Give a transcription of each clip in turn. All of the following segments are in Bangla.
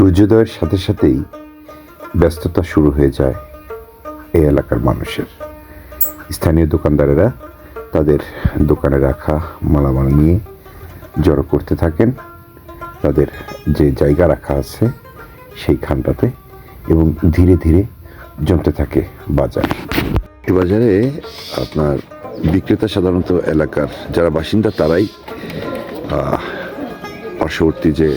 সূর্যোদয়ের সাথে সাথেই ব্যস্ততা শুরু হয়ে যায় এই এলাকার মানুষের। স্থানীয় দোকানদারেরা তাদের দোকানে রাখা মালামাল নিয়ে জড়ো করতে থাকেন। তাদের যে জায়গা রাখা আছে সেইখানটাতে এবং ধীরে ধীরে জমতে থাকে বাজার। বাজারে আপনার বিক্রেতা সাধারণত এলাকার যারা বাসিন্দা তারাই পার্শ্ববর্তী যে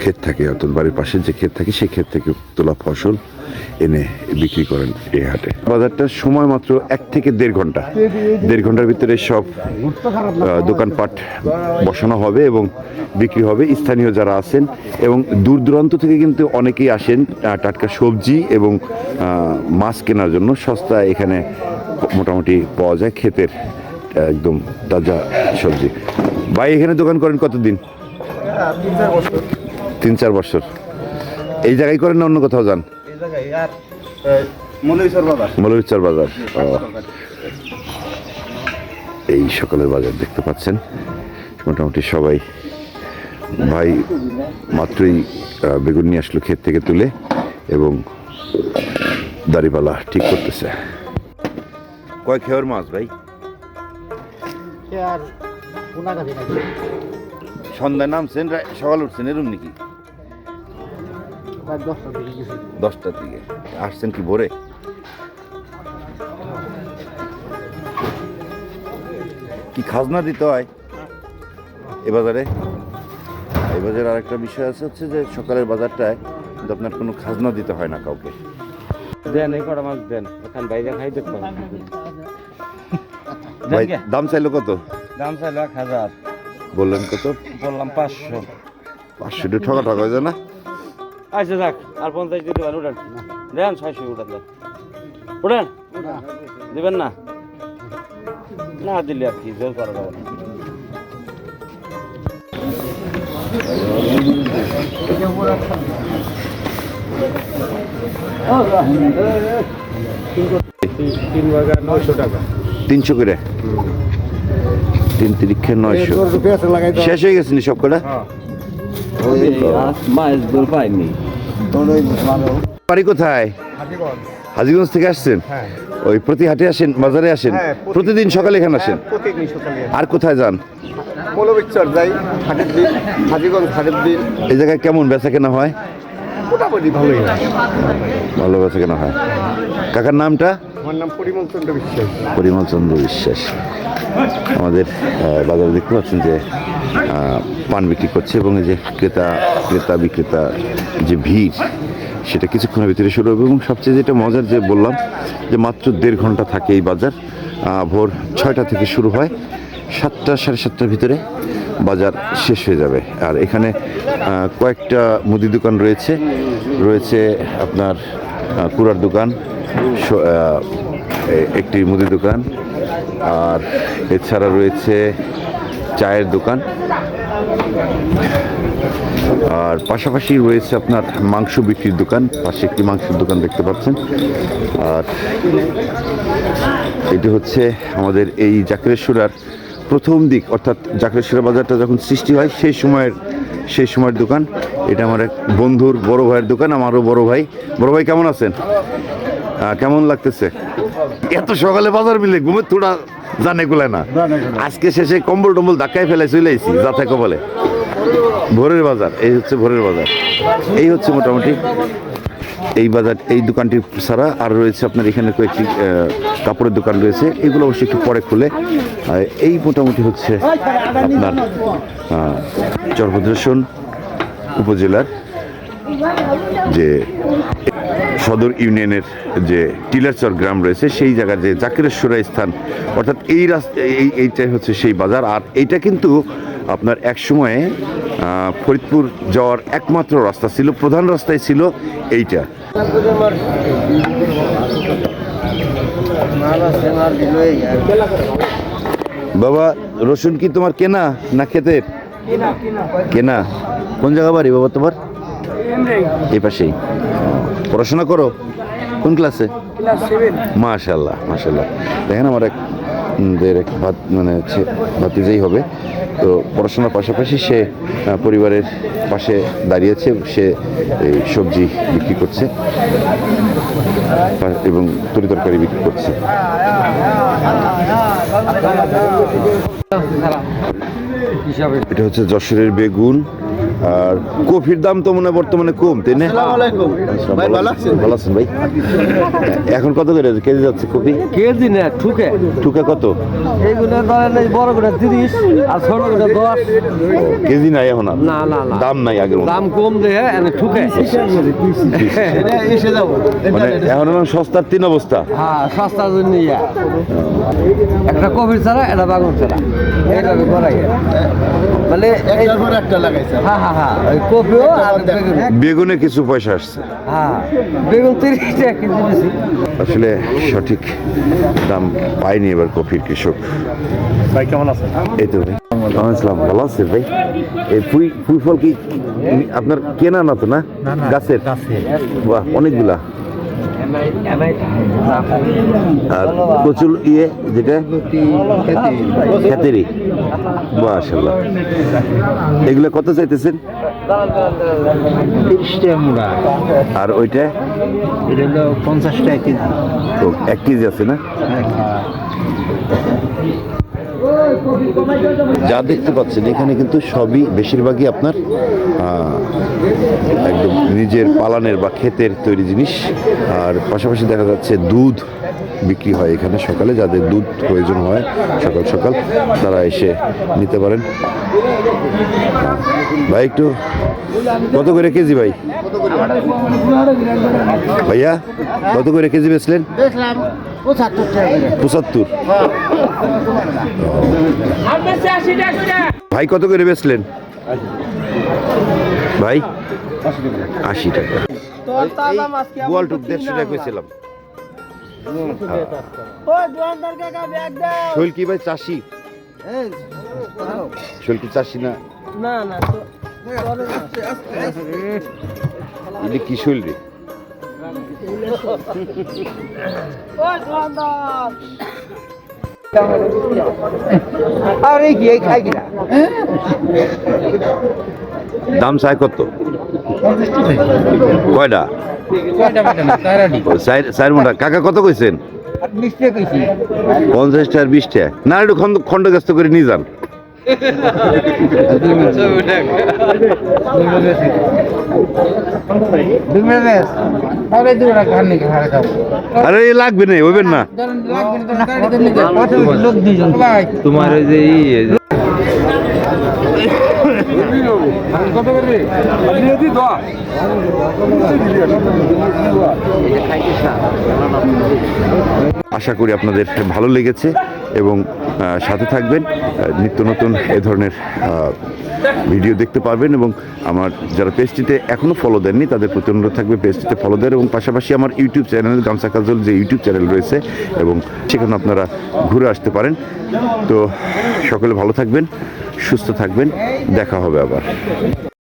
ক্ষেত থাকে, অর্থাৎ বাড়ির পাশে যে ক্ষেত থাকে, সেই ক্ষেত থেকে তোলা ফসল এনে বিক্রি করেন এই হাটে। বাজারটা সময় মাত্র এক থেকে দেড় ঘণ্টা। দেড় ঘণ্টার ভিতরে সব দোকানপাট বসানো হবে এবং বিক্রি হবে স্থানীয় যারা আছেন এবং দূর দূরান্ত থেকে কিন্তু অনেকেই আসেন টাটকা সবজি এবং মাছ কেনার জন্য। সস্তা এখানে মোটামুটি পাওয়া যায় ক্ষেতের একদম তাজা সবজি। ভাই, এখানে দোকান করেন কতদিন? তিন চার বছর। এই জায়গায় করেন না অন্য কোথাও যান? এই জায়গায় বাজার। এই সকালের বাজার দেখতে পাচ্ছেন। মোটামুটি সবাই ভাই মাত্রই বেগুন নিয়ে আসলো ক্ষেত থেকে তুলে এবং দাড়িপালা ঠিক করতেছে। কয় খেয়ার মাছ ভাই? সন্ধ্যায় নামছেন সকাল উঠছেন এরকম নাকি? দশটার দিকে আসছেন কি ভোরে? কি খাজনা দিতে হয়? এ বাজারে? এই বাজারে আরেকটা বিষয় আছে হচ্ছে যে সকালের বাজারটায় কিন্তু আপনার কোনো খাজনা দিতে হয় না কাউকে। দেন এই কটা মাছ দেন। এখান বাইরে খাই দেখতে ভাই দাম চাইলো কত? দাম চাইলো এক হাজার। বললেন কত? বললাম পাঁচশো। পাঁচশো টাকা ঠকা ঠকা হয়ে যায় না? আচ্ছা যাক আর পঞ্চাশ দিতে পারেন উঠান। দেন ছয়শো উঠান দেন। উঠান? দিবেন না? না দিলে আর কি জোর করা যাবে না। তিন বাগা নয়শো। টাকা তিনশো করে তিন তিরিক্ষে নয়শো লাগাই শেষ হয়ে গেছে নি সব কটা মাছ দোল পাইনি। বাড়ি কোথায়? হাজিগঞ্জ। থেকে আসছেন? হ্যাঁ। ওই প্রতি হাটে আসেন বাজারে আসেন? হ্যাঁ, প্রতিদিন সকালে এখানে আসেন? আর কোথায় যান? যাই হাটের দিন হাজিগঞ্জ হাটের দিন। এই জায়গায় কেমন বেচা কেনা হয়? মোটামুটি ভালোই হয়। ভালো বেচা কেনা হয়। কাকার নামটা? আমার নাম পরিমল চন্দ্র বিশ্বাস। পরিমল চন্দ্র বিশ্বাস। আমাদের বাজারে দেখতে পাচ্ছেন যে পান বিক্রি করছে এবং এই যে ক্রেতা ক্রেতা বিক্রেতা যে ভিড়, সেটা কিছুক্ষণের ভিতরে শুরু হবে এবং সবচেয়ে যেটা মজার যে বললাম, যে মাত্র দেড় ঘণ্টা থাকে এই বাজার ভোর ছয়টা থেকে শুরু হয়, সাতটা, সাড়ে সাতটার ভিতরে বাজার শেষ হয়ে যাবে। আর এখানে কয়েকটা মুদি দোকান রয়েছে রয়েছে আপনার কুড়ার দোকান একটি মুদি দোকান। আর এছাড়া রয়েছে চায়ের দোকান। আর পাশাপাশি রয়েছে আপনার মাংস বিক্রির দোকান। পাশে একটি মাংসের দোকান দেখতে পাচ্ছেন। আর এটি হচ্ছে আমাদের এই জাকরেশ্বরার প্রথম দিক। অর্থাৎ জাকরেশ্বরা বাজারটা যখন সৃষ্টি হয়, সেই সময়ের সেই সময়ের দোকান। এটা আমার এক বন্ধুর বড় ভাইয়ের দোকান, আমারও বড় ভাই। বড় ভাই, কেমন আছেন? কেমন লাগতেছে? এত সকালে বাজার মিলে ঘুমে তোরা জানে গুলা না। আজকে শেষে কম্বল টম্বল ধাক্কায় ফেলে চলে আইছি যাতে বলে। ভোরের বাজার এই হচ্ছে ভোরের বাজার। এই হচ্ছে মোটামুটি এই বাজার এই দোকানটি ছাড়া আর রয়েছে আপনার এখানে কয়েকটি কাপড়ের দোকান রয়েছে। এগুলো অবশ্যই একটু পরে খুলে এই মোটামুটি হচ্ছে আপনার চরভদ্রেশন উপজেলার যে সদর ইউনিয়নের যে টিলারচর গ্রাম রয়েছে সেই জায়গার যে জাকিরেশ্বরা স্থান অর্থাৎ এই রাস্তা এই এইটাই হচ্ছে সেই বাজার। আর এইটা কিন্তু আপনার এক সময়ে ফরিদপুর যাওয়ার একমাত্র রাস্তা ছিল প্রধান রাস্তায় ছিল এইটা। বাবা রসুন কি তোমার কেনা না ক্ষেতের? কেনা কোন জায়গা বাড়ি বাবা তোমার? এই পাশেই। পড়াশোনা করো? কোন ক্লাসে মাশাল্লাহ মাশাল্লাহ দেখেন আমার এক এক ভাত মানে ভাতিজাই হবে তো পড়াশোনার পাশাপাশি সে পরিবারের পাশে দাঁড়িয়েছে সে এই সবজি বিক্রি করছে এবং তরি তরকারি বিক্রি করছে। এটা হচ্ছে যশোরের বেগুন। আর কফির দাম তো মনে হয় বর্তমানে কম তাই না। ভাই, ভালো আছেন? ভাই। এখন কত করে কেজি যাচ্ছে কপি কেজি না ঠুকে। ঠুকে কত? এইগুলো ধরেন এই বড়গুলো তিরিশ আর ছোটগুলো দশ। কেজি নাই এখন আর? না না না। দাম নাই আগের দাম কম এনে ঠুকে। মানে এখন এখন সস্তার তিন অবস্থা। হ্যাঁ সস্তার জন্য একটা কফির ছাড়া এটা বাগুন ছাড়া এইভাবে করাই। মানে একটার পর একটা লাগাইছে। হ্যাঁ হ্যাঁ হ্যাঁ ওই কপিও আর বেগুন। কিছু পয়সা আসছে। হ্যাঁ বেগুন তিরিশ টাকা কেজি বেশি। আসলে সঠিক দাম পাইনি এবার কফির কৃষক। ভাই কেমন আছেন? এই তো ভাই। আসসালাম ভালো আছে ভাই। এই ফল কি আপনার কেনা না তো না? গাছের। বাহ অনেকগুলা। আর কচুর ইয়ে যেটা? খেতেরি। মাশাল্লাহ এগুলো কত চাইতেছেন? আর ওইটা? পঞ্চাশ টাকা কেজি। তো এক কেজি আছে না? যা দেখতে পাচ্ছেন, এখানে কিন্তু সবই বেশিরভাগই আপনার একদম নিজের পালানের বা ক্ষেতের তৈরি জিনিস। আর পাশাপাশি দেখা যাচ্ছে দুধ বিক্রি হয় এখানে সকালে যাদের দুধ প্রয়োজন হয় সকাল সকাল তারা এসে নিতে পারেন। ভাই একটু কত করে কেজি ভাই? ভাইয়া কত করে কেজি বেচলেন? পঁচাত্তর ভাই কত করে বেচলেন? ভাই আশি টাকা। গোয়ালটুক দেড়শো টাকা কইছিলাম। শৈল কি ভাই চাষি? শৈল কি চাষি না? না না এটা কি রে আরে কি এই খাই কিনা? দাম চাই কত? কয়টা? চার- মোটা কাকা কত কইছেন? পঞ্চাশ টাকার বিশ টাকা না একটু খন্ড খন্ডগ্রস্ত করে নিয়ে যান। আরে লাগবে না হইবেন না। তোমার ওই যে আশা করি আপনাদের ভালো লেগেছে। এবং সাথে থাকবেন। নিত্য নতুন এ ধরনের ভিডিও দেখতে পারবেন এবং আমার যারা পেজটিতে এখনও ফলো দেননি, তাদের প্রতি অনুরোধ থাকবে পেজটিতে ফলো দেন এবং পাশাপাশি আমার ইউটিউব চ্যানেল গামসা কাজল যে ইউটিউব চ্যানেল রয়েছে এবং সেখানে আপনারা ঘুরে আসতে পারেন। তো সকলে ভালো থাকবেন, সুস্থ থাকবেন, দেখা হবে আবার।